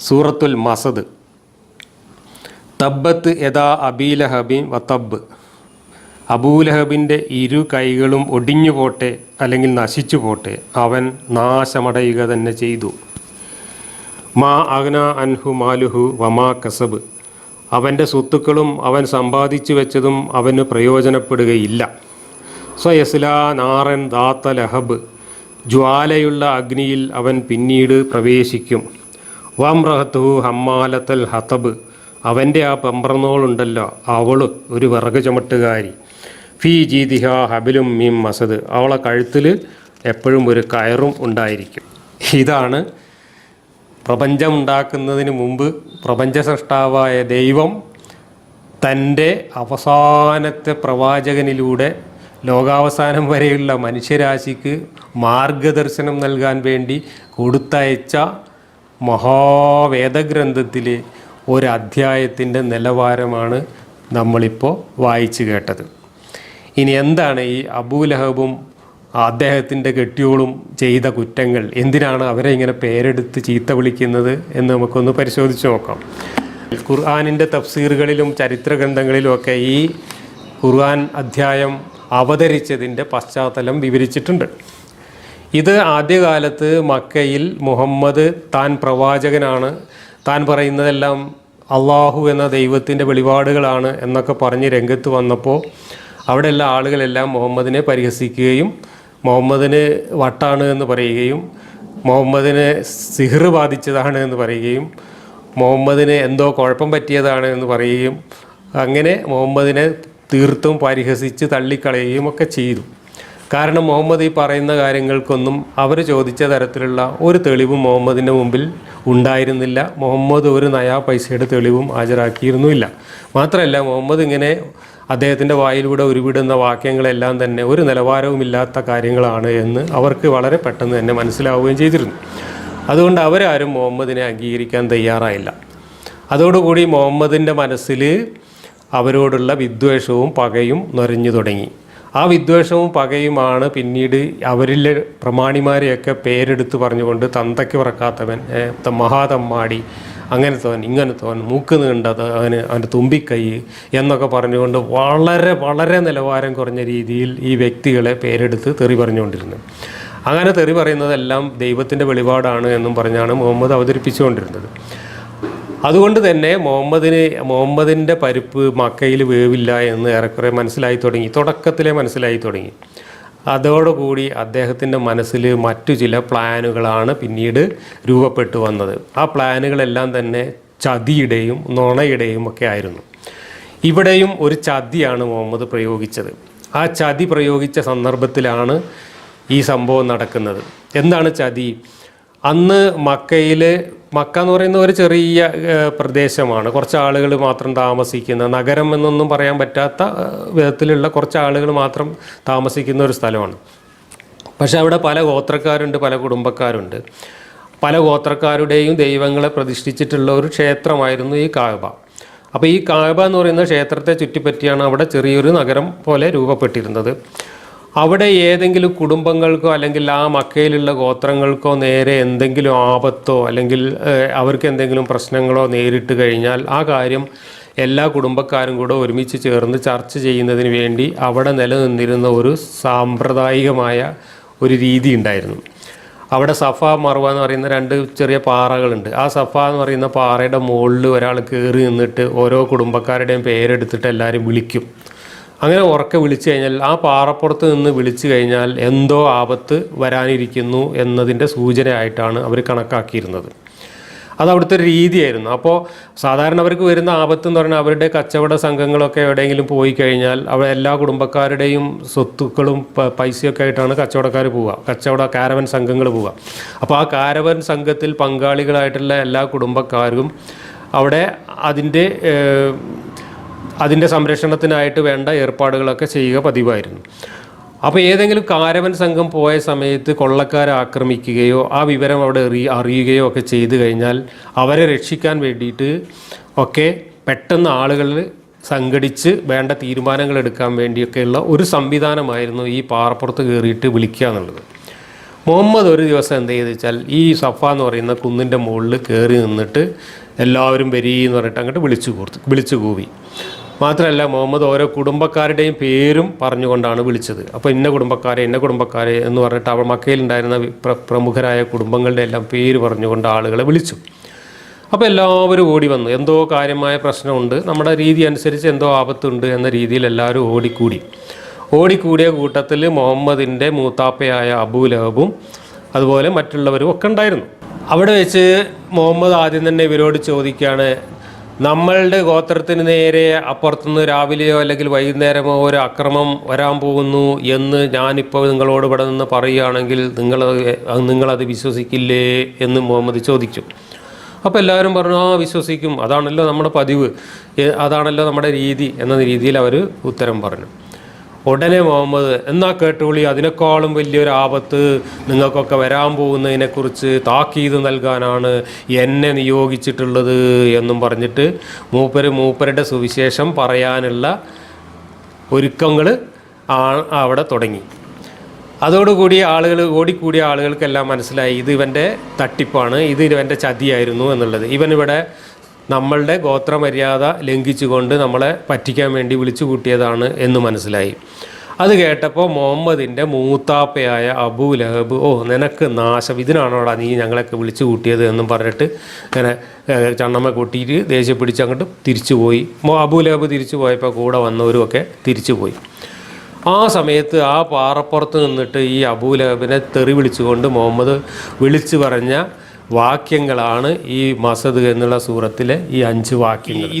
സൂറത്തുൽ മസദ്. തബ്ബത്ത് യഥാ അബീലഹബിൻ വത്തബ് അബൂലഹബിന്റെ ഇരു കൈകളും ഒടിഞ്ഞു പോട്ടെ അല്ലെങ്കിൽ നശിച്ചു പോട്ടെ അവൻ നാശമടയുക തന്നെ ചെയ്തു. മാ അഗ്ന അൻഹു മാലുഹു വമാ കസബ്. അവന്റെ സ്വത്തുക്കളും അവൻ സമ്പാദിച്ചു വെച്ചതും അവന് പ്രയോജനപ്പെടുകയില്ല. സ്വയസ്ലാ നാറൻ ദാത്ത ലഹബ്. ജ്വാലയുള്ള അഗ്നിയിൽ അവൻ പിന്നീട് പ്രവേശിക്കും. വംറഹത്തുഹു ഹമ്മാലത്തൽ ഹത്തബ് അവന്റെ ആ പെമ്പറന്നോളുണ്ടല്ലോ അവൾ ഒരു വിറക് ചുമട്ടുകാരി. ഫീ ജീതിഹ ഹബിലും മീം മസദ്. അവളെ കഴുത്തിൽ എപ്പോഴും ഒരു കയറും ഉണ്ടായിരിക്കും. ഇതാണ് പ്രപഞ്ചം ഉണ്ടാക്കുന്നതിന് മുമ്പ് പ്രപഞ്ച സൃഷ്ടാവായ ദൈവം തന്റെ അവസാനത്തെ പ്രവാചകനിലൂടെ ലോകാവസാനം വരെയുള്ള മനുഷ്യരാശിക്ക് മാർഗദർശനം നൽകാൻ വേണ്ടി കൊടുത്തയച്ച മഹാവേദഗ്രന്ഥത്തിലെ ഒരധ്യായത്തിന്റെ നിലവാരമാണ് നമ്മളിപ്പോൾ വായിച്ചു കേട്ടത്. ഇനി എന്താണ് ഈ അബൂലഹബും അദ്ദേഹത്തിന്റെ കെട്ടിയോളും ചെയ്ത കുറ്റങ്ങൾ? എന്തിനാണ് അവരെ ഇങ്ങനെ പേരെടുത്ത് ചീത്ത വിളിക്കുന്നത് എന്ന് നമുക്കൊന്ന് പരിശോധിച്ച് നോക്കാം. ഖുർആാനിന്റെ തഫ്സീറുകളിലും ചരിത്ര ഗ്രന്ഥങ്ങളിലും ഒക്കെ ഈ ഖുർആൻ അധ്യായം അവതരിച്ചതിന്റെ പശ്ചാത്തലം വിവരിച്ചിട്ടുണ്ട്. ഇത് ആദ്യകാലത്ത് മക്കയിൽ മുഹമ്മദ് താൻ പ്രവാചകനാണ്. താൻ പറയുന്നതെല്ലാം അള്ളാഹു എന്ന ദൈവത്തിന്റെ വെളിപാടുകളാണ് എന്നൊക്കെ പറഞ്ഞ് രംഗത്ത് വന്നപ്പോൾ അവിടെയുള്ള ആളുകളെല്ലാം മുഹമ്മദിനെ പരിഹസിക്കുകയും മുഹമ്മദിന് വട്ടാണ് എന്ന് പറയുകയും മുഹമ്മദിന് സിഹർ ബാധിച്ചതാണ് എന്ന് പറയുകയും മുഹമ്മദിന് എന്തോ കുഴപ്പം പറ്റിയതാണ് എന്ന് പറയുകയും അങ്ങനെ മുഹമ്മദിനെ തീർത്തും പരിഹസിച്ച് തള്ളിക്കളയുകയും ഒക്കെ ചെയ്തു. കാരണം മുഹമ്മദ് ഈ പറയുന്ന കാര്യങ്ങൾക്കൊന്നും അവർ ചോദിച്ച തരത്തിലുള്ള ഒരു തെളിവും മുഹമ്മദിന്റെ മുമ്പിൽ ഉണ്ടായിരുന്നില്ല. മുഹമ്മദ് ഒരു നയാ പൈസയുടെ തെളിവും ഹാജരാക്കിയിരുന്നുമില്ല. മാത്രമല്ല മുഹമ്മദ് ഇങ്ങനെ അദ്ദേഹത്തിന്റെ വായിലൂടെ ഉരുവിടുന്ന വാക്യങ്ങളെല്ലാം തന്നെ ഒരു നിലവാരവുമില്ലാത്ത കാര്യങ്ങളാണ് എന്ന് അവർക്ക് വളരെ പെട്ടെന്ന് തന്നെ മനസ്സിലാവുകയും ചെയ്തിരുന്നു. അതുകൊണ്ട് അവരാരും മുഹമ്മദിനെ അംഗീകരിക്കാൻ തയ്യാറായില്ല. അതോടുകൂടി മുഹമ്മദിന്റെ മനസ്സിൽ അവരോടുള്ള വിദ്വേഷവും പകയും നിറഞ്ഞു തുടങ്ങി. ആ വിദ്വേഷവും പകയുമാണ് പിന്നീട് അവരിലെ പ്രമാണിമാരെയൊക്കെ പേരെടുത്ത് പറഞ്ഞുകൊണ്ട് തന്തയ്ക്ക് പറക്കാത്തവൻ മഹാതമ്മാടി അങ്ങനത്തവൻ ഇങ്ങനത്തവൻ മൂക്ക് നീണ്ടത് അവന് അവന്റെ തുമ്പിക്കൈ എന്നൊക്കെ പറഞ്ഞുകൊണ്ട് വളരെ വളരെ നിലവാരം കുറഞ്ഞ രീതിയിൽ ഈ വ്യക്തികളെ പേരെടുത്ത് തെറി പറഞ്ഞുകൊണ്ടിരുന്നു. അങ്ങനെ തെറി പറയുന്നതെല്ലാം ദൈവത്തിന്റെ വെളിപാടാണ് എന്നും പറഞ്ഞാണ് മുഹമ്മദ് അവതരിപ്പിച്ചുകൊണ്ടിരുന്നത്. അതുകൊണ്ട് തന്നെ മുഹമ്മദിന് മുഹമ്മദിന്റെ പരിപ്പ് മക്കയിൽ വേവില്ല എന്ന് ഏറെക്കുറെ മനസ്സിലായി തുടങ്ങി തുടക്കത്തിലേ മനസ്സിലായി തുടങ്ങി. അതോടുകൂടി അദ്ദേഹത്തിന്റെ മനസ്സിൽ മറ്റു ചില പ്ലാനുകളാണ് പിന്നീട് രൂപപ്പെട്ടു വന്നത്. ആ പ്ലാനുകളെല്ലാം തന്നെ ചതിയുടെയും നുണയുടെയും ഒക്കെ ആയിരുന്നു. ഇവിടെയും ഒരു ചതിയാണ് മുഹമ്മദ് പ്രയോഗിച്ചത്. ആ ചതി പ്രയോഗിച്ച സന്ദർഭത്തിലാണ് ഈ സംഭവം നടക്കുന്നത്. എന്താണ് ചതി? അന്ന് മക്കയിൽ മക്ക എന്ന് പറയുന്ന ഒരു ചെറിയ പ്രദേശമാണ്. കുറച്ച് ആളുകൾ മാത്രം താമസിക്കുന്ന നഗരം എന്നൊന്നും പറയാൻ പറ്റാത്ത വിധത്തിലുള്ള കുറച്ച് ആളുകൾ മാത്രം താമസിക്കുന്ന ഒരു സ്ഥലമാണ്. പക്ഷെ അവിടെ പല ഗോത്രക്കാരുണ്ട് പല കുടുംബക്കാരുണ്ട്. പല ഗോത്രക്കാരുടെയും ദൈവങ്ങളെ പ്രതിഷ്ഠിച്ചിട്ടുള്ള ഒരു ക്ഷേത്രമായിരുന്നു ഈ കാബ. അപ്പോൾ ഈ കാബ എന്ന് പറയുന്ന ക്ഷേത്രത്തെ ചുറ്റിപ്പറ്റിയാണ് അവിടെ ചെറിയൊരു നഗരം പോലെ രൂപപ്പെട്ടിരുന്നത്. അവിടെ ഏതെങ്കിലും കുടുംബങ്ങൾക്കോ അല്ലെങ്കിൽ ആ മക്കയിലുള്ള ഗോത്രങ്ങൾക്കോ നേരെ എന്തെങ്കിലും ആപത്തോ അല്ലെങ്കിൽ അവർക്ക് എന്തെങ്കിലും പ്രശ്നങ്ങളോ നേരിട്ട് കഴിഞ്ഞാൽ ആ കാര്യം എല്ലാ കുടുംബക്കാരും കൂടെ ഒരുമിച്ച് ചേർന്ന് ചർച്ച ചെയ്യുന്നതിന് വേണ്ടി അവിടെ നിലനിന്നിരുന്ന ഒരു സാമ്പ്രദായികമായ ഒരു രീതി ഉണ്ടായിരുന്നു. അവിടെ സഫ മറുവ എന്ന് പറയുന്ന രണ്ട് ചെറിയ പാറകളുണ്ട്. ആ സഫ എന്ന് പറയുന്ന പാറയുടെ മുകളിൽ ഒരാൾ കയറി നിന്നിട്ട് ഓരോ കുടുംബക്കാരുടെയും പേരെടുത്തിട്ട് എല്ലാവരും വിളിക്കും. അങ്ങനെ ഉറക്കെ വിളിച്ചു കഴിഞ്ഞാൽ ആ പാറപ്പുറത്ത് നിന്ന് വിളിച്ചു കഴിഞ്ഞാൽ എന്തോ ആപത്ത് വരാനിരിക്കുന്നു എന്നതിന്റെ സൂചനയായിട്ടാണ് അവർ കണക്കാക്കിയിരുന്നത്. അത് അവിടുത്തെ ഒരു രീതിയായിരുന്നു. അപ്പോൾ സാധാരണ അവർക്ക് വരുന്ന ആപത്ത് എന്ന് പറഞ്ഞാൽ അവരുടെ കച്ചവട സംഘങ്ങളൊക്കെ എവിടെയെങ്കിലും പോയി കഴിഞ്ഞാൽ അവിടെ എല്ലാ കുടുംബക്കാരുടെയും സ്വത്തുക്കളും പൈസയൊക്കെ ആയിട്ടാണ് കച്ചവടക്കാർ പോവുക. കച്ചവട കാരവൻ സംഘങ്ങൾ പോവുക. അപ്പോൾ ആ കാരവൻ സംഘത്തിൽ പങ്കാളികളായിട്ടുള്ള എല്ലാ കുടുംബക്കാരും അവിടെ അതിന്റെ അതിന്റെ സംരക്ഷണത്തിനായിട്ട് വേണ്ട ഏർപ്പാടുകളൊക്കെ ചെയ്യുക പതിവായിരുന്നു. അപ്പോൾ ഏതെങ്കിലും കാരവൻ സംഘം പോയ സമയത്ത് കൊള്ളക്കാരെ ആക്രമിക്കുകയോ ആ വിവരം അവിടെ എറി അറിയുകയോ ഒക്കെ ചെയ്തു കഴിഞ്ഞാൽ അവരെ രക്ഷിക്കാൻ വേണ്ടിയിട്ട് ഒക്കെ പെട്ടെന്ന് ആളുകൾ സംഘടിച്ച് വേണ്ട തീരുമാനങ്ങൾ എടുക്കാൻ വേണ്ടിയൊക്കെയുള്ള ഒരു സംവിധാനമായിരുന്നു ഈ പാറപ്പുറത്ത് കയറിയിട്ട് വിളിക്കുക എന്നുള്ളത്. മുഹമ്മദ് ഒരു ദിവസം എന്ത് ചെയ്തു വെച്ചാൽ ഈ സഫ എന്ന് പറയുന്ന കുന്നിന്റെ മുകളിൽ കയറി നിന്നിട്ട് എല്ലാവരും വരീ എന്ന് പറഞ്ഞിട്ട് അങ്ങോട്ട് വിളിച്ചു കൂർത്ത് വിളിച്ചു കൂവി. മാത്രമല്ല മുഹമ്മദ് ഓരോ കുടുംബക്കാരുടെയും പേരും പറഞ്ഞുകൊണ്ടാണ് വിളിച്ചത്. അപ്പോൾ ഇന്ന കുടുംബക്കാരെ ഇന്ന കുടുംബക്കാരെ എന്ന് പറഞ്ഞിട്ട് അവർ മക്കയിലുണ്ടായിരുന്ന പ്രമുഖരായ കുടുംബങ്ങളുടെ എല്ലാം പേര് പറഞ്ഞുകൊണ്ട് ആളുകളെ വിളിച്ചു. അപ്പോൾ എല്ലാവരും ഓടി വന്നു. എന്തോ കാര്യമായ പ്രശ്നമുണ്ട്. നമ്മുടെ രീതി അനുസരിച്ച് എന്തോ ആപത്തുണ്ട് എന്ന രീതിയിൽ എല്ലാവരും ഓടിക്കൂടി. ഓടിക്കൂടിയ കൂട്ടത്തിൽ മുഹമ്മദിന്റെ മൂത്താപ്പയായ അബൂ ലഹബും അതുപോലെ മറ്റുള്ളവരും ഒക്കെ ഉണ്ടായിരുന്നു. അവിടെ വെച്ച് മുഹമ്മദ് ആദ്യം തന്നെ ഇവരോട് ചോദിക്കുകയാണ് നമ്മളുടെ ഗോത്രത്തിന് നേരെ അപ്പുറത്തുനിന്ന് രാവിലെയോ അല്ലെങ്കിൽ വൈകുന്നേരമോ ഒരു അക്രമം വരാൻ പോകുന്നു എന്ന് ഞാനിപ്പോൾ നിങ്ങളോട് ഇവിടെ നിന്ന് പറയുകയാണെങ്കിൽ നിങ്ങൾ നിങ്ങളത് വിശ്വസിക്കില്ലേ എന്ന് മുഹമ്മദ് ചോദിച്ചു. അപ്പോൾ എല്ലാവരും പറഞ്ഞു ആ വിശ്വസിക്കും. അതാണല്ലോ നമ്മുടെ പതിവ്. അതാണല്ലോ നമ്മുടെ രീതി എന്ന രീതിയിൽ അവർ ഉത്തരം പറഞ്ഞു. ഉടനെ മുഹമ്മദ് എന്നാ കേട്ടോളി അതിനേക്കാളും വലിയൊരു ആപത്ത് നിങ്ങൾക്കൊക്കെ വരാൻ പോകുന്നതിനെക്കുറിച്ച് താക്കീത് നൽകാനാണ് എന്നെ നിയോഗിച്ചിട്ടുള്ളത് എന്നും പറഞ്ഞിട്ട് മൂപ്പര് മൂപ്പരുടെ സുവിശേഷം പറയാനുള്ള ഒരുക്കങ്ങൾ അവിടെ തുടങ്ങി. അതോടുകൂടി ആളുകൾ ഓടിക്കൂടിയ ആളുകൾക്കെല്ലാം മനസ്സിലായി ഇത് ഇവന്റെ തട്ടിപ്പാണ് ഇത് ഇവന്റെ ചതിയായിരുന്നു എന്നുള്ളത്. ഇവൻ നമ്മളുടെ ഗോത്രമര്യാദ ലംഘിച്ചുകൊണ്ട് നമ്മളെ പറ്റിക്കാൻ വേണ്ടി വിളിച്ചു കൂട്ടിയതാണ് എന്ന് മനസ്സിലായി. അത് കേട്ടപ്പോൾ മുഹമ്മദിന്റെ മൂത്താപ്പയായ അബു ലഹബ് ഓ നിനക്ക് നാശം. ഇതിനാണോടാ നീ ഞങ്ങളെയൊക്കെ വിളിച്ചു കൂട്ടിയത്? എന്നും പറഞ്ഞിട്ട് ഇങ്ങനെ ചണ്ണമ്മ കൂട്ടിയിട്ട് ദേഷ്യം പിടിച്ച് അങ്ങോട്ട് തിരിച്ചു പോയി. അബു ലഹബ് തിരിച്ചു പോയപ്പോൾ കൂടെ വന്നവരുമൊക്കെ തിരിച്ചു പോയി. ആ സമയത്ത് ആ പാറപ്പുറത്ത് നിന്നിട്ട് ഈ അബൂലഹബിനെ തെറി വിളിച്ചുകൊണ്ട് മുഹമ്മദ് വിളിച്ചു പറഞ്ഞ വാക്യങ്ങളാണ് ഈ മസദ് എന്നുള്ള സൂറത്തിലെ ഈ അഞ്ച് വാക്യങ്ങൾ.